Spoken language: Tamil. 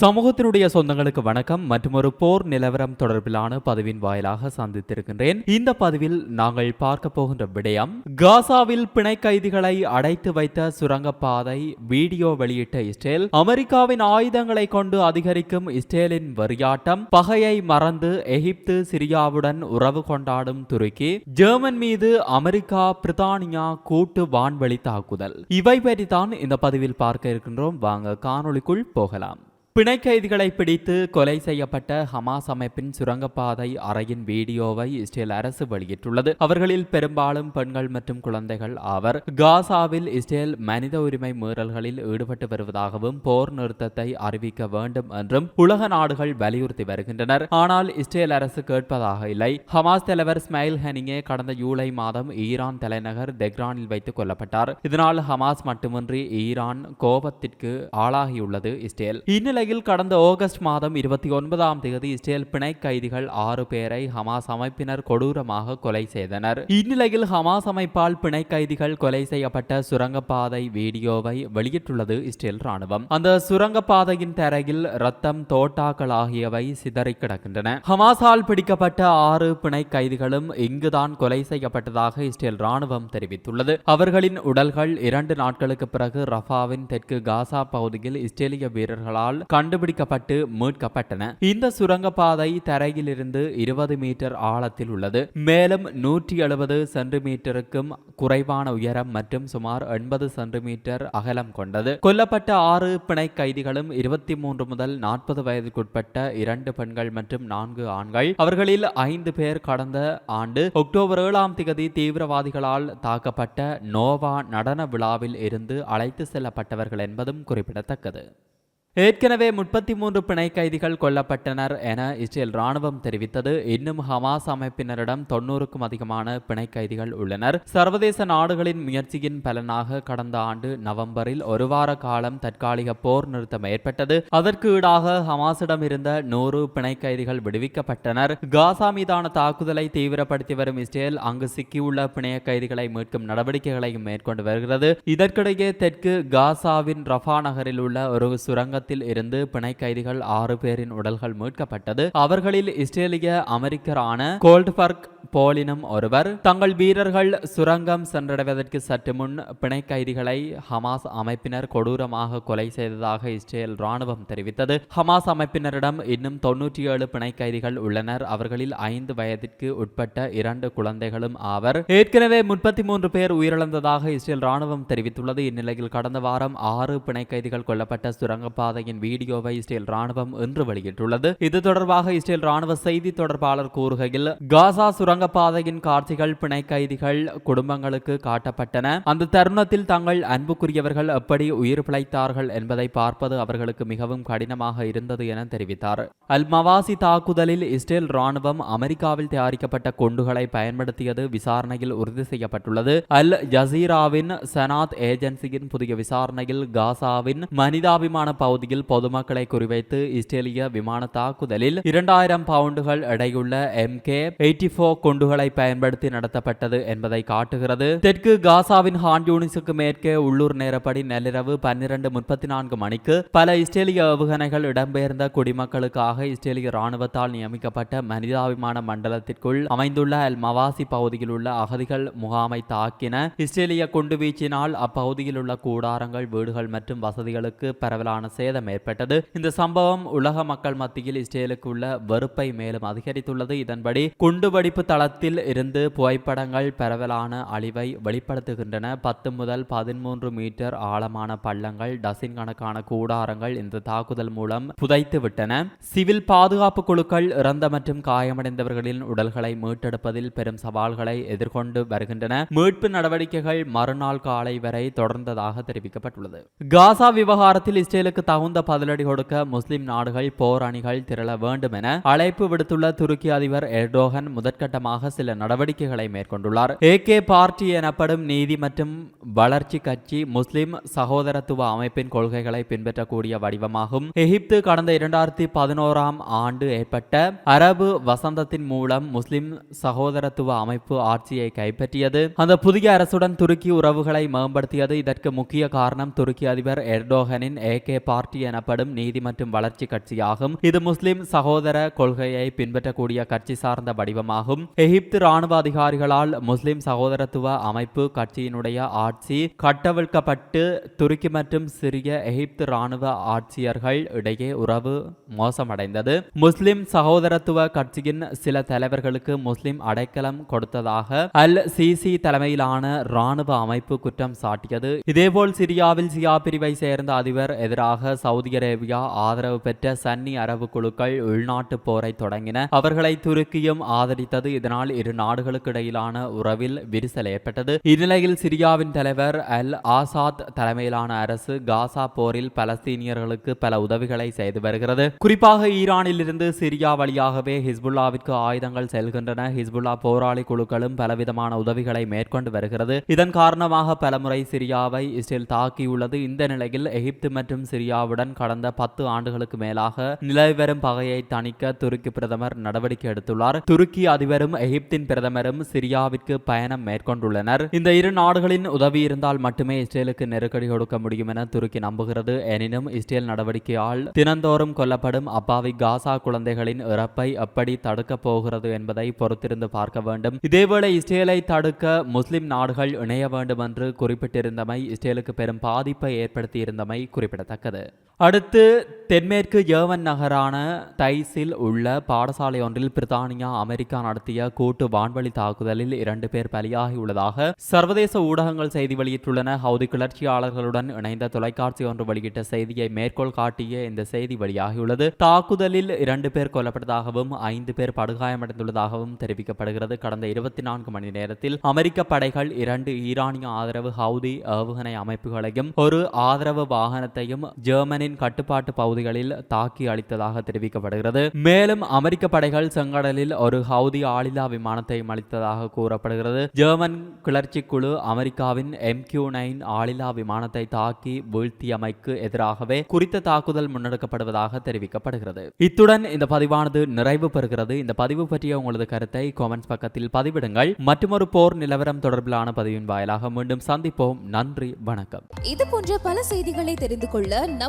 சமூகத்தினுடைய சொந்தங்களுக்கு வணக்கம். மற்றும் ஒரு போர் நிலவரம் தொடர்பிலான பதிவின் வாயிலாக சந்தித்திருக்கின்றேன். இந்த பதிவில் நாங்கள் பார்க்க போகின்ற விடயம் காசாவில் பிணை கைதிகளை அடைத்து வைத்த சுரங்கப்பாதை வீடியோ வெளியிட்ட இஸ்ரேல் அமெரிக்காவின் ஆயுதங்களை கொண்டு அதிகரிக்கும் இஸ்ரேலின் வரியாட்டம் பகையை மறந்து எகிப்து சிரியாவுடன் உறவு கொண்டாடும் துருக்கி ஜெர்மன் மீது அமெரிக்கா பிரித்தானியா கூட்டு வான்வழி தாக்குதல். இவை பற்றி தான் இந்த பதிவில் பார்க்க இருக்கின்றோம். வாங்க காணொளிக்குள் போகலாம். பிணை கைதிகளை பிடித்து கொலை செய்யப்பட்ட ஹமாஸ் அமைப்பின் சுரங்கப்பாதை அறையின் வீடியோவை இஸ்ரேல் அரசு வெளியிட்டுள்ளது. அவர்களில் பெரும்பாலும் பெண்கள் மற்றும் குழந்தைகள் ஆவர். காசாவில் இஸ்ரேல் மனித உரிமை மீறல்களில் ஈடுபட்டு வருவதாகவும் போர் நிறுத்தத்தை அறிவிக்க வேண்டும் என்றும் உலக நாடுகள் வலியுறுத்தி வருகின்றனர். ஆனால் இஸ்ரேல் அரசு கேட்பதாக இல்லை. ஹமாஸ் தலைவர் ஸ்மைல் ஹனிங்கே கடந்த ஜூலை மாதம் ஈரான் தலைநகர் தெஹ்ரானில் வைத்து கொல்லப்பட்டார் இதனால் ஹமாஸ் மட்டுமின்றி ஈரான் கோபத்திற்கு ஆளாகியுள்ளது இஸ்ரேல். இந்நிலையில் கடந்த ஆகஸ்ட் மாதம் இருபத்தி ஒன்பதாம் தேதி இஸ்ரேல் பிணை கைதிகள் ஆறு பேரை ஹமாஸ் அமைப்பினர் கொடூரமாக கொலை செய்தனர். இந்நிலையில் ஹமாஸ் அமைப்பால் பிணை கைதிகள் கொலை செய்யப்பட்ட சுரங்கப்பாதை வீடியோவை வெளியிட்டுள்ளது இஸ்ரேல் ராணுவம் அந்த சுரங்கப்பாதையின் தரையில் ரத்தம் தோட்டாக்கள் ஆகியவை சிதறி கிடக்கின்றன. ஹமாஸால் பிடிக்கப்பட்ட ஆறு பிணை கைதிகளும் இங்குதான் கொலை செய்யப்பட்டதாக இஸ்ரேல் ராணுவம் தெரிவித்துள்ளது. அவர்களின் உடல்கள் இரண்டு நாட்களுக்கு பிறகு ரஃபாவின் தெற்கு காசா பகுதியில் இஸ்ரேலிய வீரர்களால் கண்டுபிடிக்கப்பட்டு மீட்கப்பட்டன. இந்த சுரங்கப்பாதை தரையிலிருந்து இருபது மீட்டர் ஆழத்தில் உள்ளது. மேலும் நூற்றி எழுபது சென்டிமீட்டருக்கும் குறைவான உயரம் மற்றும் சுமார் எண்பது சென்டிமீட்டர் அகலம் கொண்டது. கொல்லப்பட்ட ஆறு பிணை கைதிகளும் இருபத்தி மூன்று முதல் நாற்பது வயதுக்குட்பட்ட இரண்டு பெண்கள் மற்றும் நான்கு ஆண்கள். அவர்களில் ஐந்து பேர் கடந்த ஆண்டு அக்டோபர் ஏழாம் திகதி தீவிரவாதிகளால் தாக்கப்பட்ட நோவா நடன விழாவில் இருந்து அழைத்து செல்லப்பட்டவர்கள் என்பதும் குறிப்பிடத்தக்கது. ஏற்கனவே முப்பத்தி மூன்று பிணை கைதிகள் கொல்லப்பட்டனர் என இஸ்ரேல் ராணுவம் தெரிவித்தது. இன்னும் ஹமாஸ் அமைப்பினரிடம் தொன்னூறுக்கும் அதிகமான பிணை கைதிகள் உள்ளனர். சர்வதேச நாடுகளின் முயற்சியின் பலனாக கடந்த ஆண்டு நவம்பரில் ஒரு வார காலம் தற்காலிக போர் நிறுத்தம் ஏற்பட்டது. அதற்கு ஈடாக ஹமாஸிடம் இருந்த நூறு பிணை கைதிகள் விடுவிக்கப்பட்டனர். காசா மீதான தாக்குதலை தீவிரப்படுத்தி வரும் இஸ்ரேல் அங்கு சிக்கியுள்ள பிணைய கைதிகளை மீட்கும் நடவடிக்கைகளையும் மேற்கொண்டு வருகிறது. இதற்கிடையே தெற்கு காசாவின் ரஃபா நகரில் உள்ள ஒரு சுரங்க சுரங்கத்தில் இருந்து பிணை கைதிகள் ஆறு பேரின் உடல்கள் மீட்கப்பட்டது. அவர்களில் இஸ்ரேலிய அமெரிக்கரான கோல்ட்பர்க் போலினும் ஒருவர். தங்கள் வீரர்கள் சுரங்கம் சென்றடைவதற்கு சற்று முன் பிணை கைதிகளை ஹமாஸ் அமைப்பினர் கொடூரமாக கொலை செய்ததாக இஸ்ரேல் ராணுவம் தெரிவித்தது. ஹமாஸ் அமைப்பினரிடம் இன்னும் தொன்னூற்றி ஏழு பிணை கைதிகள் உள்ளனர். அவர்களில் ஐந்து வயதிற்கு உட்பட்ட இரண்டு குழந்தைகளும் ஆவர். ஏற்கனவே முப்பத்தி மூன்று பேர் உயிரிழந்ததாக இஸ்ரேல் ராணுவம் தெரிவித்துள்ளது. இந்நிலையில் கடந்த வாரம் ஆறு பிணை கைதிகள் கொல்லப்பட்ட சுரங்கப்பா பாதையின் வீடியோவை இஸ்ரேல் ராணுவம் இன்று வெளியிட்டுள்ளது. இது தொடர்பாக இஸ்ரேல் ராணுவ செய்தி தொடர்பாளர் கூறுகையில் காசா சுரங்கப்பாதையின் காட்சிகள் பிணை கைதிகள் குடும்பங்களுக்கு காட்டப்பட்டன. அந்த தருணத்தில் தங்கள் அன்புக்குரியவர்கள் எப்படி உயிர் பிழைத்தார்கள் என்பதை பார்ப்பது அவர்களுக்கு மிகவும் கடினமாக இருந்தது என தெரிவித்தார். அல் மவாசி தாக்குதலில் இஸ்ரேல் ராணுவம் அமெரிக்காவில் தயாரிக்கப்பட்ட குண்டுகளை பயன்படுத்தியது விசாரணையில் உறுதி செய்யப்பட்டுள்ளது. அல் ஜசீராவின் சனாத் ஏஜென்சியின் புதிய விசாரணையில் காசாவின் மனிதாபிமான பகுதி பகுதியில் பொதுமக்களை குறிவைத்து இஸ்ரேலிய விமான தாக்குதலில் இரண்டாயிரம் பவுண்டுகள் எடையுள்ள எம் கே எயிட்டி போர் குண்டுகளை பயன்படுத்தி நடத்தப்பட்டது என்பதை காட்டுகிறது. தெற்கு காசாவின் ஹான் யூனிஸுக்கு மேற்கே உள்ளூர் நேரப்படி நள்ளிரவு பன்னிரண்டு முப்பத்தி நான்கு மணிக்கு பல இஸ்ரேலிய ஏவுகணைகள் இடம்பெயர்ந்த குடிமக்களுக்காக இஸ்ரேலிய ராணுவத்தால் நியமிக்கப்பட்ட மனிதாபிமான மண்டலத்திற்குள் அமைந்துள்ள அல் மவாசி பகுதியில் உள்ள அகதிகள் முகாமை தாக்கின இஸ்ரேலிய குண்டுவீச்சினால் அப்பகுதியில் உள்ள கூடாரங்கள் வீடுகள் மற்றும் வசதிகளுக்கு பரவலான சேதம் ஏற்பட்டது. இந்த சம்பவம் உலக மக்கள் மத்தியில் இஸ்ரேலுக்கு உள்ள வெறுப்பை மேலும் அதிகரித்துள்ளது. இதன்படி குண்டுவெடிப்பு தளத்தில் இருந்து புகைப்படங்கள் பரவலான அழிவை வெளிப்படுத்துகின்றன. பத்து முதல் பதிமூன்று மீட்டர் ஆழமான பள்ளங்கள் டசின் கணக்கான கூடாரங்கள் இந்த தாக்குதல் மூலம் புதைத்து விட்டன சிவில் பாதுகாப்பு குழுக்கள் இறந்த மற்றும் காயமடைந்தவர்களின் உடல்களை மீட்டெடுப்பதில் பெரும் சவால்களை எதிர்கொண்டு வருகின்றன. மீட்பு நடவடிக்கைகள் மறுநாள் காலை வரை தொடர்ந்ததாக தெரிவிக்கப்பட்டுள்ளது. காசா விவகாரத்தில் இஸ்ரேலுக்கு தகுந்த பதிலடி கொடுக்க முஸ்லிம் நாடுகள் போர் அணிகள் திரள வேண்டும் என அழைப்பு விடுத்துள்ள துருக்கி அதிபர் எர்டோகன் முதற்கட்டமாக கட்டமாக சில நடவடிக்கைகளை மேற்கொண்டுள்ளார். ஏகே பார்ட்டி எனப்படும் நீதி மற்றும் வளர்ச்சி கட்சி முஸ்லிம் சகோதரத்துவ அமைப்பின் கொள்கைகளை பின்பற்றக்கூடிய வடிவமாகும். எகிப்து கடந்த இரண்டாயிரத்தி பதினோராம் ஆண்டு ஏற்பட்ட அரபு வசந்தத்தின் மூலம் முஸ்லிம் சகோதரத்துவ அமைப்பு ஆட்சியை கைப்பற்றியது. அந்த புதிய அரசுடன் துருக்கி உறவுகளை மேம்படுத்தியது. இதற்கு முக்கிய காரணம் துருக்கி அதிபர் எர்டோகனின் ஏகே பார்ட்டி எனப்படும் நீதி மற்றும் வளர்ச்சி கட்சியாகும். இது முஸ்லிம் சகோதர கொள்கையை பின்பற்றக்கூடிய கட்சி சார்ந்த வடிவமாகும். எகிப்து ராணுவ அதிகாரிகளால் முஸ்லிம் சகோதரத்துவ அமைப்பு கட்சியினுடைய ஆட்சி கட்டவிழ்க்கப்பட்டு துருக்கி மற்றும் சிறிய எகிப்து ராணுவ ஆட்சியர்கள் இடையே உறவு மோசமடைந்தது. முஸ்லிம் சகோதரத்துவ கட்சியின் சில தலைவர்களுக்கு முஸ்லிம் அடைக்கலம் கொடுத்ததாக அல் சிசி தலைமையிலான ராணுவ அமைப்பு குற்றம் சாட்டியது. இதேபோல் சிரியாவில் சியா பிரிவை சேர்ந்த அதிபர் எதிராக சவுதி அரேபியா ஆதரவு பெற்ற சன்னி அரபு குழுக்கள் உள்நாட்டு போரை தொடங்கின. அவர்களை துருக்கியும் ஆதரித்தது. இதனால் இரு நாடுகளுக்கு இடையிலான உறவில் விரிசல் ஏற்பட்டது. இந்நிலையில் சிரியாவின் தலைவர் அல் ஆசாத் தலைமையிலான அரசு காசா போரில் பலஸ்தீனியர்களுக்கு பல உதவிகளை செய்து வருகிறது. குறிப்பாக ஈரானில் இருந்து சிரியா வழியாகவே ஹிஸ்புல்லாவிற்கு ஆயுதங்கள் செல்கின்றன. ஹிஸ்புல்லா போராளி குழுக்களும் பலவிதமான உதவிகளை மேற்கொண்டு வருகிறது. இதன் காரணமாக பலமுறை சிரியாவை இஸ்ரேல் தாக்கியுள்ளது. இந்த நிலையில் எகிப்து மற்றும் சிரியாவுடன் கடந்த பத்து ஆண்டுகளுக்கு மேலாக நிலவி வரும் பகையை தணிக்க துருக்கி பிரதமர் நடவடிக்கை எடுத்துள்ளார். துருக்கி அதிபரும் எகிப்தின் பிரதமரும் சிரியாவிற்கு பயணம் மேற்கொண்டுள்ளனர். இந்த இரு நாடுகளின் உதவி இருந்தால் மட்டுமே இஸ்ரேலுக்கு நெருக்கடி கொடுக்க முடியும் என துருக்கி நம்புகிறது. எனினும் இஸ்ரேல் நடவடிக்கையால் தினந்தோறும் கொல்லப்படும் அப்பாவி காசா குழந்தைகளின் இறப்பை எப்படி தடுக்கப் போகிறது என்பதை பொறுத்திருந்து பார்க்க வேண்டும். இதேவேளை இஸ்ரேலை தடுக்க முஸ்லிம் நாடுகள் இணைய வேண்டும் என்று குறிப்பிட்டிருந்தமை இஸ்ரேலுக்கு பெரும் பாதிப்பை ஏற்படுத்தியிருந்தமை குறிப்பிடத்தக்கது. அடுத்து தென்மேற்கு ஏவன் நகரான தைஸில் உள்ள பாடசாலை ஒன்றில் பிரித்தானியா அமெரிக்கா நடத்திய கூட்டு வான்வழி தாக்குதலில் இரண்டு பேர் பலியாகியுள்ளதாக சர்வதேச ஊடகங்கள் செய்தி வெளியிட்டுள்ளன. ஹவுதி கிளர்ச்சியாளர்களுடன் இணைந்த தொலைக்காட்சி ஒன்று வெளியிட்ட செய்தியை மேற்கோள் காட்டிய இந்த செய்தி வெளியாகியுள்ளது. தாக்குதலில் இரண்டு பேர் கொல்லப்பட்டதாகவும் ஐந்து பேர் படுகாயமடைந்துள்ளதாகவும் தெரிவிக்கப்படுகிறது. கடந்த இருபத்தி நான்கு மணி நேரத்தில் அமெரிக்க படைகள் இரண்டு ஈரானிய ஆதரவு ஹவுதி ஏவுகணை அமைப்புகளையும் ஒரு ஆதரவு வாகனத்தையும் ஜெர்மனின் கட்டுப்பாட்டு பகுதிகளில் தாக்கி அளித்ததாக தெரிவிக்கப்படுகிறது. மேலும் அமெரிக்க படைகள் செங்கடலில் ஒரு ஹவுதி ஆளில்லா விமானத்தையும் அளித்ததாக கூறப்படுகிறது. ஜெர்மன் கிளர்ச்சி குழு அமெரிக்காவின் எம் கியூ நைன் ஆளில்லா விமானத்தை தாக்கி வீழ்த்தியமைக்கு எதிராகவே குறித்த தாக்குதல் முன்னெடுக்கப்படுவதாக தெரிவிக்கப்படுகிறது. இத்துடன் இந்த பதிவானது நிறைவு பெறுகிறது. இந்த பதிவு பற்றிய உங்களது கருத்தை காமெண்ட்ஸ் பக்கத்தில் பதிவிடுங்கள். மற்றொரு போர் நிலவரம் தொடர்பிலான பதிவின் வாயிலாக மீண்டும் சந்திப்போம். நன்றி வணக்கம். இது போன்ற பல செய்திகளை தெரிந்து கொள்ள